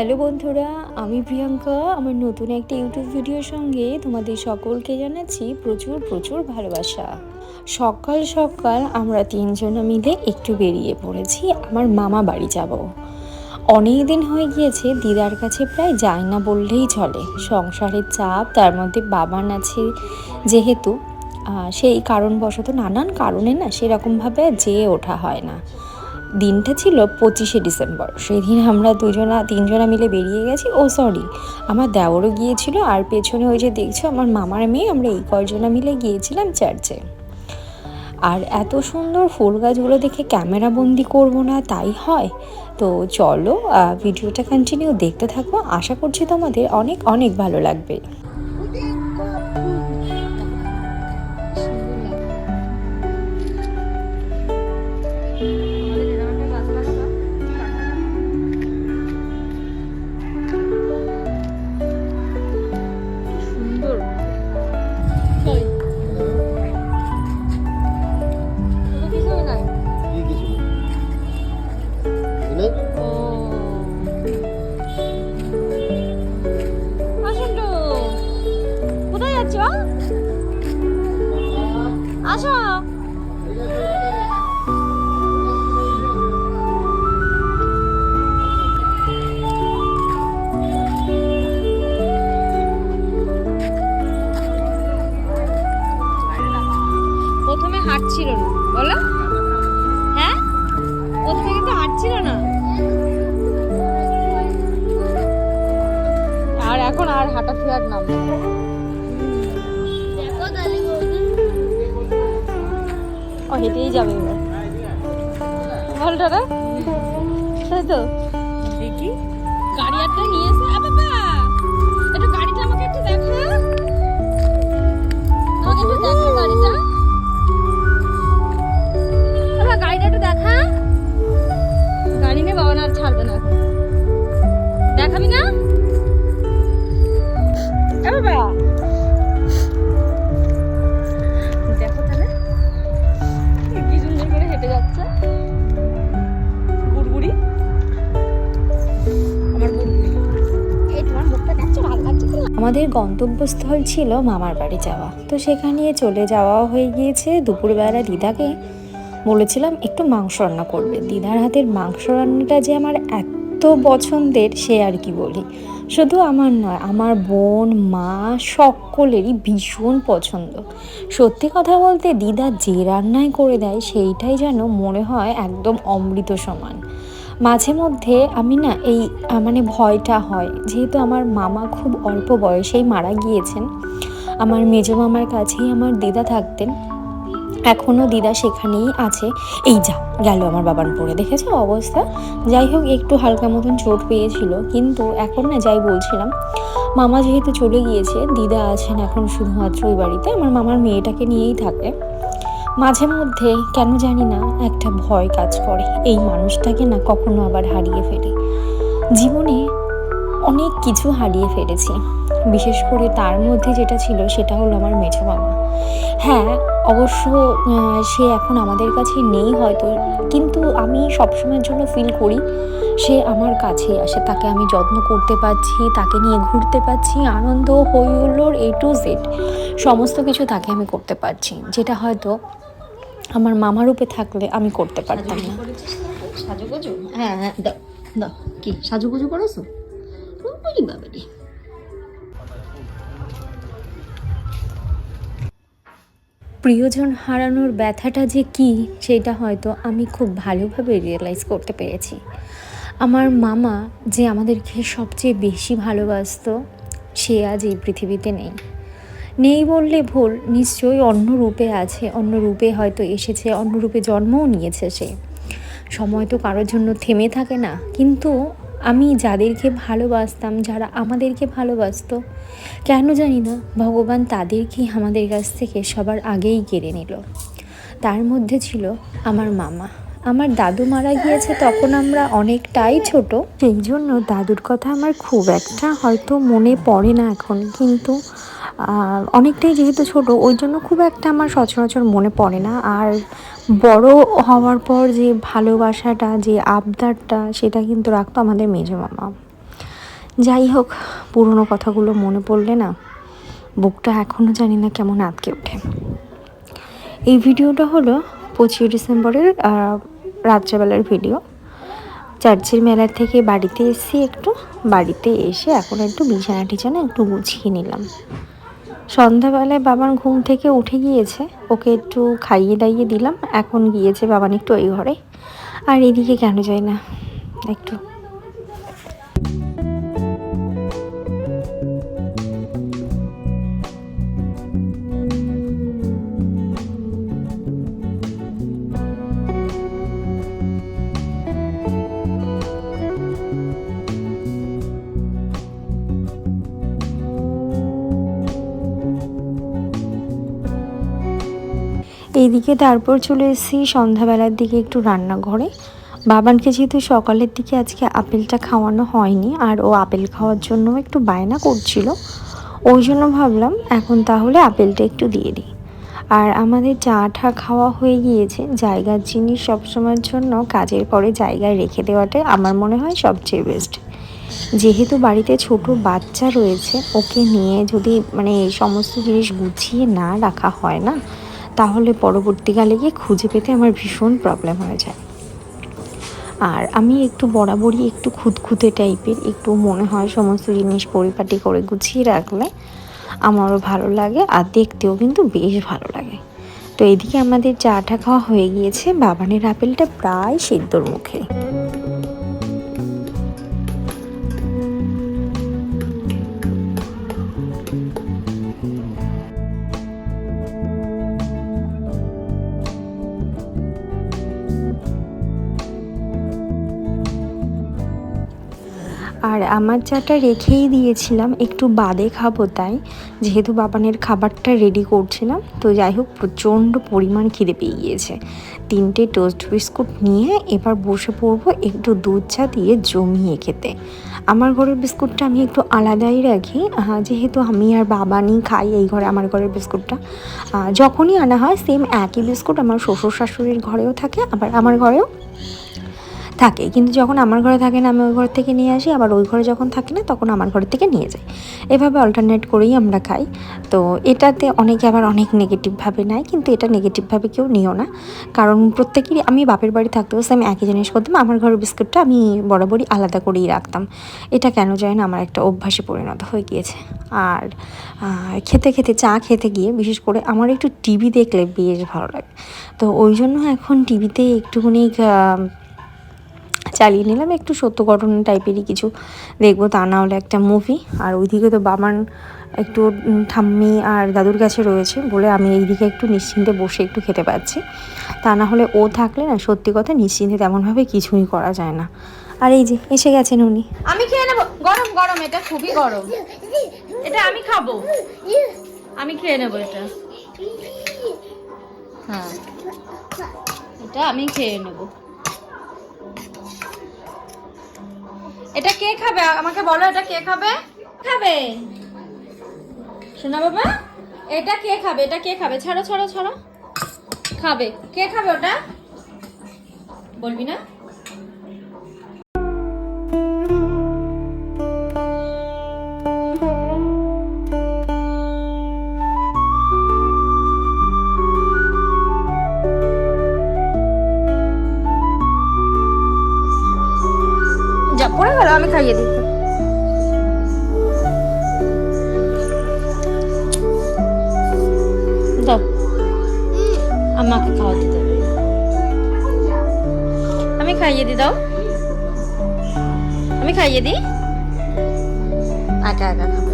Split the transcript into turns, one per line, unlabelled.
Hello বন্ধুরা, আমি প্রিয়াঙ্কা। আমার নতুন একটা ইউটিউব ভিডিওর সঙ্গে তোমাদের সকলকে জানাচ্ছি প্রচুর প্রচুর ভালোবাসা। সকাল সকাল আমরা তিনজনা মিলে একটু বেরিয়ে পড়েছি, আমার মামা বাড়ি যাব। অনেক দিন হয়ে গিয়েছে, দিদার কাছে প্রায় যায় না বললেই চলে। সংসারের চাপ, তার মধ্যে বাবান আছে যেহেতু সেই কারণবশত নানান কারণে না সেরকমভাবে যেয়ে ওঠা হয় না। দিনটা ছিল পঁচিশে ডিসেম্বর। সেদিন আমরা দুজনা, তিনজনা মিলে বেরিয়ে গেছি। ও সরি আমার দেওরও গিয়েছিল আর পেছনে ওই যে দেখছ, আমার মামার মেয়ে, আমরা এই কয়জনা মিলে গিয়েছিলাম চার্চে। আর এত সুন্দর ফুল গাছগুলো দেখে ক্যামেরা বন্দি করব না, তাই হয়? তো চলো ভিডিওটা কন্টিনিউ দেখতে থাকব আশা করছি তোমাদের অনেক অনেক ভালো লাগবে।
আসো। প্রথমে হাঁটছিল না, বলো। হ্যাঁ? প্রথমে কিন্তু হাঁটছিল না। আর এখন আর হাঁটা ফেরার নাম হেঁটেই যাবে এবার। বল দাদা তাই তো। দেখি। গাড়ি একটা নিয়ে এসে বাবা! একটু গাড়িটা আমাকে একটু দেখা আমাকে একটু দেখা গাড়িটা। বাবা গাড়িটা একটু দেখা গাড়ি নিয়ে বাবা না আর ছাড়বে না। দেখাবি না?
আমাদের গন্তব্যস্থল ছিল মামার বাড়ি যাওয়া। তো সেখানে চলে যাওয়া হয়ে গিয়েছে। দুপুরবেলা দিদাকে বলেছিলাম, একটু মাংস রান্না করবে। দিদার হাতের মাংস রান্নাটা যে আমার এত পছন্দের, সে আর কি বলি। শুধু আমার নয়, আমার বোন, মা সকলেরই ভীষণ পছন্দ। সত্যি কথা বলতে দিদা যে রান্নাই করে দেয়, সেইটাই যেন মনে হয় একদম অমৃত সমান। মাঝে মধ্যে আমি না এই মানে ভয়টা হয়। যেহেতু আমার মামা খুব অল্প বয়সেই মারা গিয়েছেন। আমার মেজো মামার কাছেই আমার দিদা থাকতেন। এখনও দিদা সেখানেই আছে। এই যা, গেল আমার বাবার পড়ে দেখেছ অবস্থা? যাই হোক, একটু হালকা মতন চোট পেয়েছিল। কিন্তু এখন না যাই বলছিলাম, মামা যেহেতু চলে গিয়েছে, দিদা আছেন এখন শুধুমাত্র ওই বাড়িতে, আমার মামার মেয়েটাকে নিয়েই থাকে। মাঝে মধ্যে, কেন জানি না, একটা ভয় কাজ করে। এই মানুষটাকে না কখনো আবার হারিয়ে ফেলি। জীবনে অনেক কিছু হারিয়ে ফেলেছি। বিশেষ করে তার মধ্যে যেটা ছিল, সেটা হলো আমার মেজো মামা। হ্যাঁ অবশ্য সে এখন আমাদের কাছে নেই হয়তো, কিন্তু আমি সবসময়ের জন্য ফিল করি সে আমার কাছে আসে তাকে আমি যত্ন করতে পারছি তাকে নিয়ে ঘুরতে পারছি আনন্দ হই হুল্লোড় এ টু জেড সমস্ত কিছু তাকে আমি করতে পারছি। যেটা হয়তো আমার মামা রূপে থাকলে আমি করতে পারতাম না।
সাজুগুজু হ্যাঁ হ্যাঁ দাও দাও। কি সাজুগুজু করেছ?
প্রিয়জন হারানোর ব্যথাটা যে কী সেটা হয়তো আমি খুব ভালোভাবে রিয়েলাইজ করতে পেরেছি। আমার মামা যে আমাদেরকে সবচেয়ে বেশি ভালোবাসতো, সে আজ এই পৃথিবীতে নেই। নেই বললে ভুল, নিশ্চয়ই অন্য রূপে আছে, অন্য রূপে হয়তো এসেছে, অন্য রূপে জন্মও নিয়েছে সে। সময় তো কারোর জন্য থেমে থাকে না, কিন্তু আমি যাদেরকে ভালোবাসতাম, যারা আমাদেরকে ভালোবাসতো, কেন জানি না, ভগবান তাদেরকেই আমাদের কাছ থেকে সবার আগেই কেড়ে নিল। তার মধ্যে ছিল আমার মামা। আমার দাদু মারা গিয়েছে তখন আমরা অনেকটাই ছোট। সেই জন্য দাদুর কথা আমার খুব একটা হয়তো মনে পড়ে না এখন, কিন্তু অনেকটাই যেহেতু ছোট, ওই জন্য খুব একটা আমার সচরাচর মনে পড়ে না। আর বড় হওয়ার পর যে ভালোবাসাটা, যে আবদারটা, সেটা কিন্তু রাখতো আমাদের মেজো মামা। যাই হোক, পুরনো কথাগুলো মনে পড়লে না, বুকটা এখনও জানি না কেমন আটকে ওঠে। এই ভিডিওটা হলো পঁচিশে ডিসেম্বরের রাত্রেবেলার ভিডিও চার্চের মেলার থেকে বাড়িতে এসেছি একটু। বাড়িতে এসে এখন একটু বিছানা টিছানা একটু গুছিয়ে নিলাম। সন্ধ্যাবেলায় বাবার ঘুম থেকে উঠে গিয়েছে। ওকে একটু খাইয়ে দাইয়ে দিলাম। এখন গিয়েছে বাবান একটু ওই ঘরে। আর এদিকে কেন যায় না? একটু এইদিকে তারপর চলে এসেছি সন্ধ্যাবেলার দিকে একটু রান্নাঘরে। বাবানকে যেহেতু সকালের দিকে আজকে আপেলটা খাওয়ানো হয়নি, আর ও আপেল খাওয়ার জন্য একটু বায়না করছিল, ওই জন্য ভাবলাম এখন তাহলে আপেলটা একটু দিয়ে দিই। আর আমাদের চা ঠা খাওয়া হয়ে গিয়েছে, জায়গার জিনিস সবসময়ের জন্য কাজের পরে জায়গায় রেখে দেওয়াটাই আমার মনে হয় সবচেয়ে বেস্ট যেহেতু বাড়িতে ছোট বাচ্চা রয়েছে, ওকে নিয়ে যদি মানে এই সমস্ত জিনিস গুছিয়ে না রাখা হয় না তাহলে পরবর্তীকালে গিয়ে খুঁজে পেতে আমার ভীষণ প্রবলেম হয়ে যায়। আর আমি একটু বরাবরই একটু খুঁতখুঁতে টাইপের একটু মনে হয় সমস্ত জিনিস পরিপাটি করে গুছিয়ে রাখলে আমারও ভালো লাগে আর দেখতেও কিন্তু বেশ ভালো লাগে। তো এদিকে আমাদের চাটা খাওয়া হয়ে গিয়েছে, বাবানের আপেলটা প্রায় সিদ্ধর মুখে। আমার চাটা রেখেই দিয়েছিলাম, একটু বাদে খাব তাই। যেহেতু বাবানের খাবারটা রেডি করছিলাম, তো যাই হোক, প্রচণ্ড পরিমাণ খিদে পেয়ে গিয়েছে। তিনটে টোস্ট বিস্কুট নিয়ে এবার বসে পড়ব একটু দুধ চা দিয়ে জমিয়ে খেতে। আমার ঘরের বিস্কুটটা আমি একটু আলাদাই রাখি যেহেতু আমি আর বাবানি খাই এই ঘরে আমার ঘরের বিস্কুটটা যখনই আনা হয় সেম একই বিস্কুট আমার শ্বশুর শাশুড়ির ঘরেও থাকে, আবার আমার ঘরেও থাকে। কিন্তু যখন আমার ঘরে থাকে না, আমি ওই ঘর থেকে নিয়ে আসি। আবার ওই ঘরে যখন থাকে না, তখন আমার ঘর থেকে নিয়ে যাই। এভাবে অল্টারনেট করেই আমরা খাই। তো এটাতে অনেকে আবার অনেক নেগেটিভভাবে নেয়, কিন্তু এটা নেগেটিভভাবে কেউ নিও না। কারণ প্রত্যেকেরই, আমি বাপের বাড়ি থাকতেও আমি একই জিনিস করতাম, আমার ঘরের বিস্কুটটা আমি বরাবরই আলাদা করেই রাখতাম। এটা কেন যায় না, আমার একটা অভ্যাসে পরিণত হয়ে গিয়েছে। আর খেতে খেতে, চা খেতে গিয়ে, বিশেষ করে আমার একটু টিভি দেখলে বেশ ভালো লাগে। তো ওই জন্য এখন টিভিতে একটুখানি চালিয়ে নিলাম, একটু সত্য ঘটনা টাইপেরই কিছু দেখব। তা না হলে একটা মুভি আর ওইদিকে তো বাবার একটু ঠাম্মি আর দাদুর কাছে রয়েছে বলে আমি এইদিকে একটু নিশ্চিন্তে বসে একটু খেতে পাচ্ছি। তা না হলে ও থাকলে না, সত্যি কথা নিশ্চিন্তে তেমনভাবে কিছুই করা যায় না। আর এই যে, এসে গেছেন উনি।
আমি খেয়ে নেব। গরম গরম, এটা খুবই গরম। এটা আমি খাব। আমি খেয়ে নেব এটা। হ্যাঁ এটা আমি খেয়ে নেব। এটা কে খাবে? আমাকে বলো এটা কে খাবে? খাবে। শোনা বাবা এটা কে খাবে? এটা কে খাবে? ছাড়ো ছাড়ো ছাড়ো। খাবে। কে খাবে ওটা? বলবি না? যা আমি খাইয়ে দিই দাও। আমাকে খাওয়াতে দেবে আমি খাইয়ে দিই দাও। আমি খাইয়ে দিই একা একা খাও